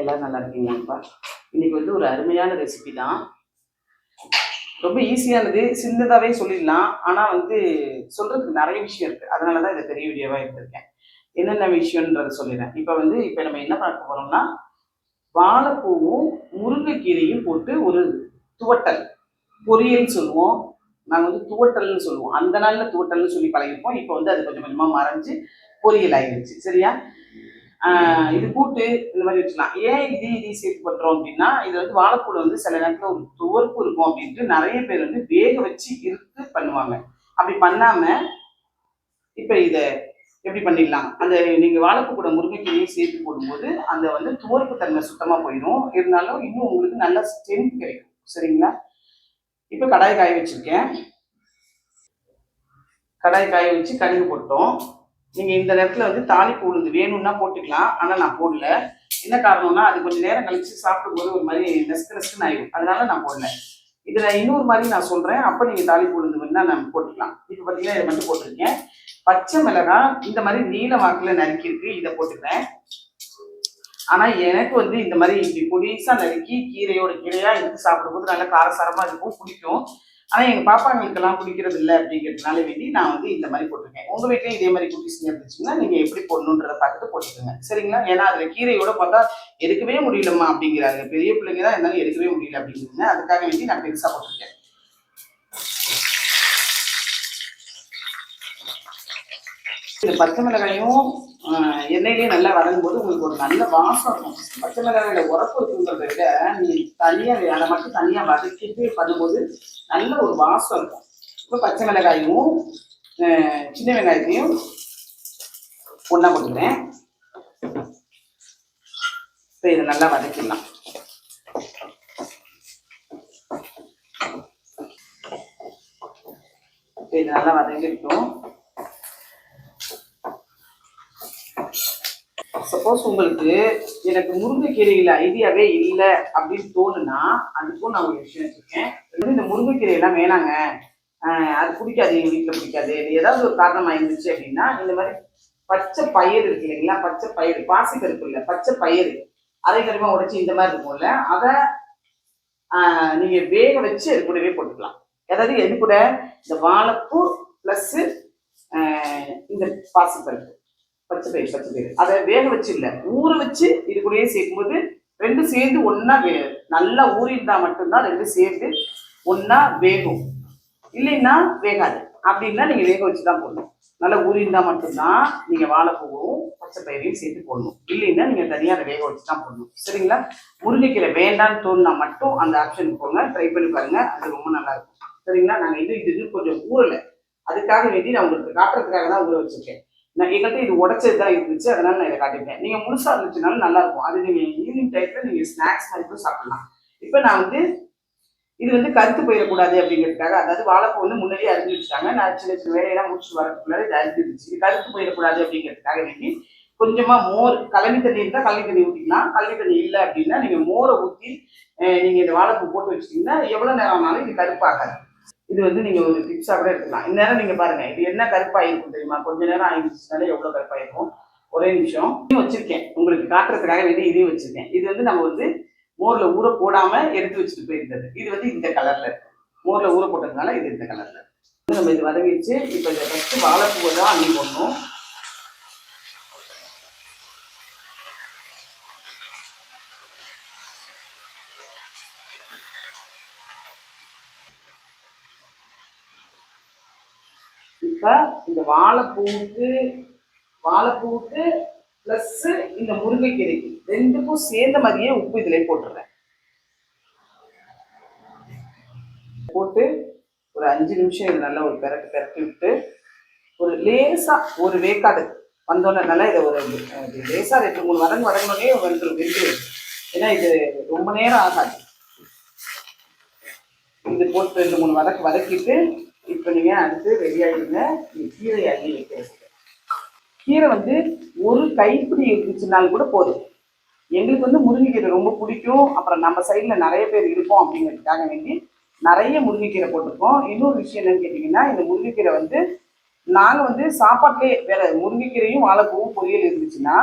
எல்லாம் நல்லா இருக்கீங்களாப்பா? இன்னைக்கு வந்து ஒரு அருமையான ரெசிபி தான். ரொம்ப ஈஸியானது சின்னதாகவே சொல்லிடலாம். ஆனால் வந்து சொல்றதுக்கு நிறைய விஷயம் இருக்கு. அதனால தான் இதை பெரிய வீடியோவாக எடுத்திருக்கேன். என்னென்ன விஷயம்ன்றத சொல்லிடுறேன். இப்போ வந்து இப்போ நம்ம என்ன பார்க்க போகிறோம்னா வாழைப்பூவும் முருங்கைக்கீரையும் போட்டு ஒரு துவட்டல். பொரியல் சொல்லுவோம். நாங்கள் வந்து துவட்டல்னு சொல்லுவோம். அந்த நாளில் துவட்டல்னு சொல்லி பழகிருப்போம் இப்போ வந்து அது கொஞ்சம் கொஞ்சமாக மறைஞ்சு பொரியல் ஆகிடுச்சு சரியா? இது கூட்டு இந்த மாதிரி வச்சுக்கலாம். ஏன் இது இதையும் சேர்த்து பண்ணுறோம் அப்படின்னா இது வந்து வாழைப்பூல வந்து சில நேரத்தில் ஒரு துவர்ப்பு இருக்கும் அப்படின்ட்டு நிறைய பேர் வந்து வேக வச்சு இருக்கு பண்ணுவாங்க. அப்படி பண்ணாம இப்போ இதை எப்படி பண்ணிடலாம்? அந்த நீங்கள் வாழைப்பு கூட முருங்கைக்கீரையும் சேர்த்து போடும்போது அந்த வந்து துவர்ப்பு தன்மை சுத்தமாக போயிடும். இருந்தாலும் இன்னும் உங்களுக்கு நல்ல ஸ்ட்ரென்த் கிடைக்கும். சரிங்களா? இப்போ கடாய் காய வச்சிருக்கேன். கடாய் காய வச்சு கடுகு போட்டோம். நீங்கள் இந்த நேரத்தில் வந்து தாளிப்பு உளுந்து வேணும்னா போட்டுக்கலாம். ஆனால் நான் போடல. என்ன காரணம்னா அது கொஞ்சம் நேரம் கழிச்சு சாப்பிடும்போது ஒரு மாதிரி நெஸ்க்கு நெஸ்க்குன்னு ஆயிடும். அதனால நான் போடல. இதில் இன்னொரு மாதிரி நான் சொல்கிறேன் அப்போ நீங்கள் தாளிப்பு உளுந்து வேணால் நம்ம போட்டுக்கலாம். இப்போ பார்த்தீங்கன்னா இதை மட்டும் போட்டிருக்கேன் பச்சை மிளகாய் இந்த மாதிரி நீல வாக்கில் நறுக்கியிருக்கு. இதை போட்டுக்கிறேன். ஆனால் எனக்கு வந்து இந்த மாதிரி இப்படி பொடிசா நறுக்கி கீரையோட கீரையாக எடுத்து சாப்பிடும்போது நல்லா காரசாரமாக இருக்கும் பிடிக்கும் ஆனால் எங்கள் பாப்பாங்களுக்கெல்லாம் பிடிக்கிறது இல்லை அப்படிங்கிறதுனால வேண்டி நான் வந்து இந்த மாதிரி போட்டிருக்கேன். உங்கள் வீட்லேயும் இதே மாதிரி குட்டிஸ்ங்க இருந்துச்சுன்னா நீங்கள் எப்படி போடணுன்றதை பார்த்துட்டு போட்டுக்கோங்க. சரிங்களா? ஏன்னா அதில் கீரையோட பார்த்தா எடுக்கவே முடியலம்மா அப்படிங்கிறாங்க. பெரிய பிள்ளைங்க தான் இருந்தாலும் எடுக்கவே முடியல அப்படிங்கிறாங்க அதுக்காக வேண்டி நான் பெருசாக போட்டிருக்கேன். இந்த பச்சை மிளகாயும் எண்ணெயிலே நல்லா நல்லா வதங்கும்போது உங்களுக்கு ஒரு நல்ல வாசம் இருக்கும். பச்சை மிளகாயோட உரப்பு இருக்குங்கிறத விட நீங்கள் தனியாக அதை மட்டும் தனியாக வதக்கிட்டு பண்ணும்போது நல்ல ஒரு வாசம் இருக்கும். இப்போ பச்சை மிளகாயும் சின்ன வெங்காயத்தையும் ஒன்றா போட்டுக்கிறேன். இப்போ இதை நல்லா வதக்கிடலாம். இப்போ இது நல்லா வதங்கிட்டோம் சப்போஸ் உங்களுக்கு எனக்கு முருங்கைக்கீரையில் ஐடியாவே இல்லை அப்படின்னு தோணுனா அதுக்கும் நான் ஒரு விஷயம் வச்சுருக்கேன். இந்த முருங்கைக்கீரையெல்லாம் வேணாங்க. அது பிடிக்காது எங்கள் வீட்டில் பிடிக்காது. இது ஏதாவது ஒரு காரணமாக இருந்துச்சு அப்படின்னா இந்த மாதிரி பச்சை பயிர் இருக்கு இல்லைங்களா? பச்சை பயிர் பாசிப்பருப்பு இல்லை பச்சை பயிர் அதை கருமா உடைச்சி இந்த மாதிரி இருக்கும்ல. அதை நீங்கள் வேக வச்சு அது கூடவே போட்டுக்கலாம். அதாவது எது கூட இந்த வாழைப்பூ ப்ளஸ்ஸு இந்த பாசிப்பருப்பு. பச்சை பயிர் பச்சை பயிர் அதை வேக வச்சு இல்லை ஊற வச்சு இது கூடயே சேர்க்கும்போது ரெண்டும் சேர்ந்து ஒன்றா வே நல்லா ஊறியிருந்தா மட்டும்தான் ரெண்டும் சேர்ந்து ஒன்றா வேகும். இல்லைன்னா வேகாது. அப்படின்னா நீங்கள் வேக வச்சு தான் போடணும். நல்லா ஊறியிருந்தா மட்டும்தான் நீங்கள் வாழைப்பூவும் பச்சை பயிரையும் சேர்த்து போடணும். இல்லைன்னா நீங்கள் தனியாக அதை வேக வச்சு தான் போடணும். சரிங்களா? முருங்கைக்கீரை வேண்டான்னு தோணுனா மட்டும் அந்த ஆப்ஷனுக்கு போங்க. ட்ரை பண்ணி பாருங்கள் அது ரொம்ப நல்லாயிருக்கும். சரிங்களா? நாங்கள் இது இது கொஞ்சம் ஊறலை. அதுக்காக வேண்டி நான் உங்களுக்கு காட்டுறதுக்காக தான் ஊற வச்சுருக்கேன். நான் எங்கள்கிட்ட இது உடச்சது தான் இருந்துச்சு. அதனால நான் இதை காட்டிட்டேன் நீங்கள் முழுசாக இருந்துச்சுனாலும் நல்லா இருக்கும் அது நீங்கள் ஈவினிங் டைத்தில் நீங்கள் ஸ்நாக்ஸ் மாதிரி கூட சாப்பிடலாம். இப்போ நான் வந்து இது வந்து கருத்து போயிடக்கூடாது அப்படிங்கிறதுக்காக அதாவது வாழைப்பூ வந்து முன்னாடியே அறிஞ்சு வச்சுட்டாங்க. நான் சின்ன சின்ன வேலையெல்லாம் முடிச்சு வரதுக்குள்ளார இது அறிஞ்சிருச்சு இது கருத்து போயிடக்கூடாது அப்படிங்கிறதுக்காக வேண்டி கொஞ்சமா மோர் கலனி தண்ணி இருந்தால் கலனி தண்ணி ஊற்றிக்கலாம் கலனி தண்ணி இல்லை அப்படின்னா நீங்கள் மோரை ஊற்றி நீங்கள் இந்த வாழைப்பூ போட்டு வச்சிட்டிங்கன்னா எவ்வளோ நேரம் ஆனாலும் இது கருப்பாகாது. இது வந்து நீங்கள் ஒரு டிப்ஸா கூட எடுக்கலாம் இந்நேரம் நீங்கள் பாருங்கள் இது என்ன கருப்பாயிருக்கும் தெரியுமா? கொஞ்ச நேரம் ஆயிடுச்சுனாலே எவ்வளோ கருப்பாயிருக்கும்? ஒரே நிமிஷம். இதையும் வச்சிருக்கேன். உங்களுக்கு காட்டுறதுக்காக வேண்டி இதையும் வச்சிருக்கேன். இது வந்து நம்ம வந்து மோர்ல ஊற போடாம எடுத்து வச்சுட்டு போயிருந்தது. இது வந்து இந்த கலர்ல இருக்கு. மோர்ல ஊற போட்டதுனால இது இந்த கலர்ல இருக்கு. நம்ம இது வதங்கிச்சு இப்போ இதை ஃபஸ்ட்டு வாழைப்பூவை தான் அள்ளி போடணும். இப்போ இந்த வாழைப்பூவுக்கு வாழைப்பூவுக்கு ப்ளஸ் இந்த முருங்கைக்கீரைக்கு ரெண்டுக்கும் சேர்ந்த மாதிரியே உப்பு இதில் போட்டுடுறேன் போட்டு ஒரு அஞ்சு நிமிஷம் இது நல்லா ஒரு பெரட்டு பெரட்டி விட்டு ஒரு லேசாக ஒரு வேக்காடு வந்தோடனே நல்லா இதை ஒரு லேசாக ரெண்டு மூணு வதங்க வரங்கனே வந்துடும் வெந்து ஏன்னா இது ரொம்ப நேரம் ஆகாது. இது போட்டு ரெண்டு மூணு வதக்கு வதக்கிட்டு இப்போ நீங்கள் அடுத்து ரெடியாகிடுங்க கீரை அள்ளி வைக்கிறது கீரை வந்து ஒரு கைப்பிடி இருந்துச்சுனாலும் கூட போதும். எங்களுக்கு வந்து முருங்கைக்கீரை ரொம்ப பிடிக்கும். அப்புறம் நம்ம சைடில் நிறைய பேர் இருப்போம் அப்படிங்கிறதுக்காக வேண்டி நிறைய முருங்கைக்கீரை போட்டிருக்கோம். இன்னொரு விஷயம் என்னன்னு கேட்டிங்கன்னா இந்த முருங்கைக்கீரை வந்து நாங்கள் வந்து சாப்பாட்டிலே வேற முருங்கைக்கீரையும் வாழைப்பூவும் பொரியல் இருந்துச்சுன்னா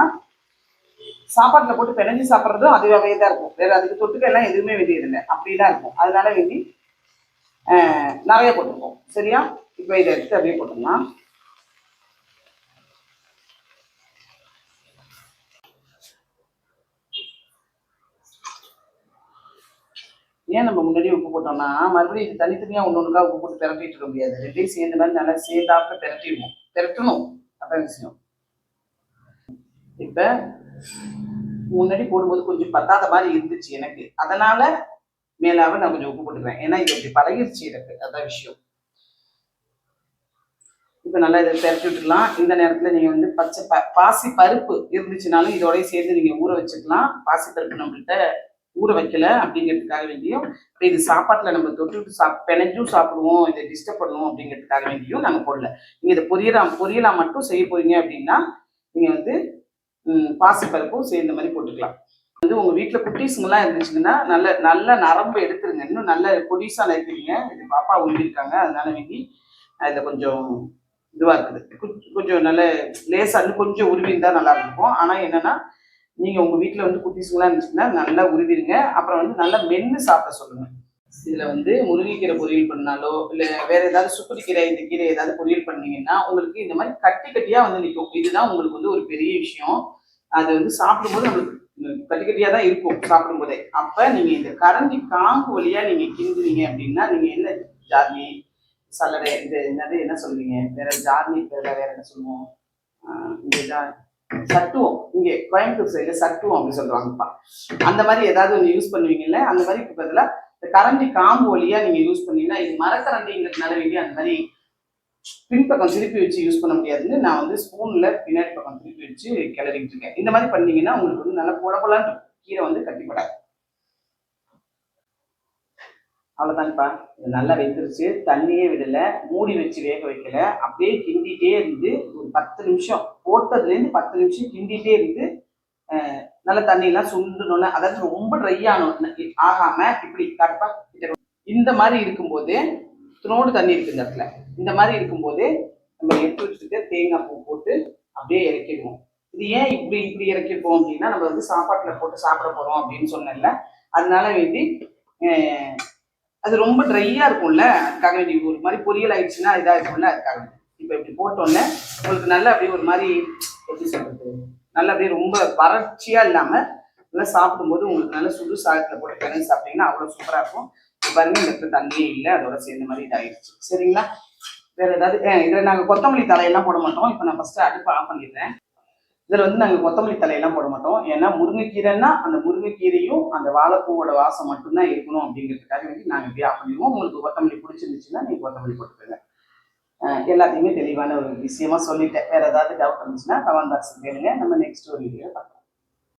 சாப்பாட்டில் போட்டு பிணைஞ்சு சாப்பிட்றதும் அதுவாகவே தான் இருக்கும். வேற அதுக்கு தொட்டுக்க எல்லாம் எதுவுமே வேண்டியதில்லை. அப்படி தான் இருக்கும். அதனால வேண்டி நிறைய போட்டுருக்கோம் சரியா? இப்போ இதை எடுத்து அப்படியே போட்டுடலாம். ஏன் நம்ம முன்னாடி உப்பு போட்டோம்னா மறுபடியும் இது தனித்தனியாக ஒன்று ஒன்றுக்கா உப்பு போட்டு திரட்டிட்டு இருக்க முடியாது. ரெண்டையும் சேர்ந்த மாதிரி நல்லா சேர்ந்தாக்க திரட்டிடுவோம் திரட்டணும் அதான் விஷயம். இப்போ முன்னாடி போடும்போது கொஞ்சம் பத்தாத மாதிரி இருந்துச்சு எனக்கு. அதனால மேலாக நான் கொஞ்சம் உப்பு போட்டுக்கிறேன். ஏன்னா இது அப்படி பழகிருச்சு எனக்கு. அதான் விஷயம். இப்போ நல்லா இதை திரட்டி விட்டுக்கலாம். இந்த நேரத்தில் நீங்கள் வந்து பச்சை ப பாசி பருப்பு இருந்துச்சுனாலும் இதோடய சேர்ந்து நீங்கள் ஊற வச்சுக்கலாம். பாசி பருப்பு நம்மள்கிட்ட ஊற வைக்கல அப்படிங்கிறதுக்காக வேண்டியும் இப்போ இது சாப்பாட்டில் நம்ம தொட்டுட்டு சாப் பிணைஞ்சும் சாப்பிடுவோம் இதை டிஸ்டர்ப் பண்ணுவோம் அப்படிங்கிறதுக்காக வேண்டியும் நாங்கள் போடல. நீங்கள் இதை பொரியலா பொரியலா மட்டும் செய்ய போறீங்க அப்படின்னா நீங்கள் வந்து பாசி பாசிப்பருப்பும் சேர்ந்த மாதிரி போட்டுக்கலாம். வந்து உங்கள் வீட்டில் குட்டீஸுங்கெல்லாம் இருந்துச்சுங்கன்னா நல்ல நல்ல நரம்பு எடுத்துருங்க. இன்னும் நல்ல பொடிசாக இருக்கிறீங்க. இது பாப்பா உருவிருக்காங்க. அதனால வேண்டி அதில் கொஞ்சம் இதுவாக இருக்குது. கொஞ்சம் கொஞ்சம் நல்ல லேசாக இன்னும் கொஞ்சம் உருவி இருந்தால் நல்லா இருக்கும் ஆனால் என்னன்னா நீங்கள் உங்கள் வீட்டில் வந்து குட்டீஸுங்கெல்லாம் இருந்துச்சுன்னா நல்லா உருவிடுங்க அப்புறம் வந்து நல்லா மென்று சாப்பிட சொல்லுங்கள் இதில் வந்து முருங்கைக்கீரை பொரியல் பண்ணாலோ இல்லை வேற ஏதாவது சுக்குடி கீரை இந்த கீரை ஏதாவது பொரியல் பண்ணீங்கன்னா உங்களுக்கு இந்த மாதிரி கட்டி கட்டியாக வந்து நிற்கும் இதுதான் உங்களுக்கு வந்து ஒரு பெரிய விஷயம். அது வந்து சாப்பிடும்போது நம்மளுக்கு கட்டி கட்டியாக தான் இருக்கும் சாப்பிடும்போதே. அப்போ நீங்கள் இந்த கரண்டி காம்பு வழியாக நீங்கள் கிண்டுனீங்க அப்படின்னா நீங்கள் என்ன ஜார்னி சல்லடை இது என்னது என்ன சொல்லுவீங்க? வேற ஜார்னி வேற வேற என்ன சொல்லுவோம்? ஆஹ் சட்டுவோம் சட்டுவம். இங்கே கோயம்புத்தூர் சைடில் சட்டுவம் அப்படின்னு சொல்லுவாங்கப்பா அந்த மாதிரி ஏதாவது ஒன்று யூஸ் பண்ணுவீங்கல்ல? அந்த மாதிரி பதிலாக இந்த கரண்டி காம்பு வழியாக நீங்கள் யூஸ் பண்ணீங்கன்னா இது மரக்கரண்டிங்கிறதுனால வேண்டிய அந்த மாதிரி பின்பக்கம் திருப்பி வச்சு யூஸ் பண்ண முடியாதுன்னு நான் வந்து ஸ்பூனில் பின்னாடி பக்கம் திருப்பி வச்சு கிளறிக்கிட்டு இருக்கேன். இந்த மாதிரி பண்ணீங்கன்னா உங்களுக்கு வந்து நல்லா பொல கீரை வந்து கட்டிப்படாது அவ்வளோதான்ப்பா இது நல்லா வெந்துருச்சு. தண்ணியே விடலை. மூடி வச்சு வேக வைக்கல. அப்படியே கிண்டிகிட்டே இருந்து ஒரு பத்து நிமிஷம். போட்டதுலேருந்து பத்து நிமிஷம் கிண்டிகிட்டே இருந்து நல்லா தண்ணியெல்லாம் சுண்டணும்னு அதாவது ரொம்ப ட்ரை ஆகணும் ஆகாமல் இப்படி கரெக்டாக இந்த மாதிரி இருக்கும்போது துணோடு தண்ணி இருக்கு இந்த இடத்துல. இந்த மாதிரி இருக்கும்போது நம்ம எடுத்து வச்சுட்டு தேங்காய் பூ போட்டு அப்படியே இறக்கிடுவோம். இது ஏன் இப்படி இப்படி இறக்கிருப்போம் அப்படின்னா நம்ம வந்து சாப்பாட்டில் போட்டு சாப்பிட போறோம் அப்படின்னு சொன்னல அதனால வேண்டி அது ரொம்ப ட்ரையாக இருக்கும்ல. அதுக்காக வேண்டி ஒரு மாதிரி பொரியல் ஆயிடுச்சுன்னா இதாக இருக்கும்ல அதுக்காக. வேண்டி இப்போ இப்படி போட்டோன்னே உங்களுக்கு நல்லா அப்படியே ஒரு மாதிரி எப்படி சொல்றது? நல்லா அப்படியே ரொம்ப வறட்சியாக இல்லாமல் நல்லா சாப்பிடும்போது உங்களுக்கு நல்ல சுடு சாதத்தில் போட்டு கிணறு சாப்பிட்டீங்கன்னா அவ்வளோ சூப்பராக இருக்கும். பாருங்க இந்த இடத்துல தண்ணியே இல்லை அதோட சேர்ந்த மாதிரி இதாயிடுச்சு. சரிங்களா? வேற ஏதாவது இதில் இதுல நாங்க கொத்தமல்லி தலையெல்லாம் போட மாட்டோம். இப்போ நான் ஃபர்ஸ்ட் அடுப்பு ஆஃப் பண்ணிடுறேன். இதுல வந்து நாங்க கொத்தமல்லி தலையெல்லாம் போட மாட்டோம். ஏன்னா முருங்கைக்கீரைன்னா அந்த முருங்கைக்கீரையும் அந்த வாழைப்பூவோட வாசம் மட்டும்தான் இருக்கணும் அப்படிங்கிறதுக்காக வேண்டி நாங்க இப்படி ஆஃப் பண்ணிடுவோம். உங்களுக்கு கொத்தமல்லி பிடிச்சிருந்துச்சுன்னா நீங்க கொத்தமல்லி போட்டுக்கோங்க. எல்லாத்தையுமே தெளிவான ஒரு விஷயமா சொல்லிட்டேன். வேற ஏதாவது டவுட் இருந்துச்சுன்னா கமெண்ட் பாக்ஸ் கேளுங்க. நம்ம நெக்ஸ்ட் ஒரு வீடியோ பார்க்கலாம்.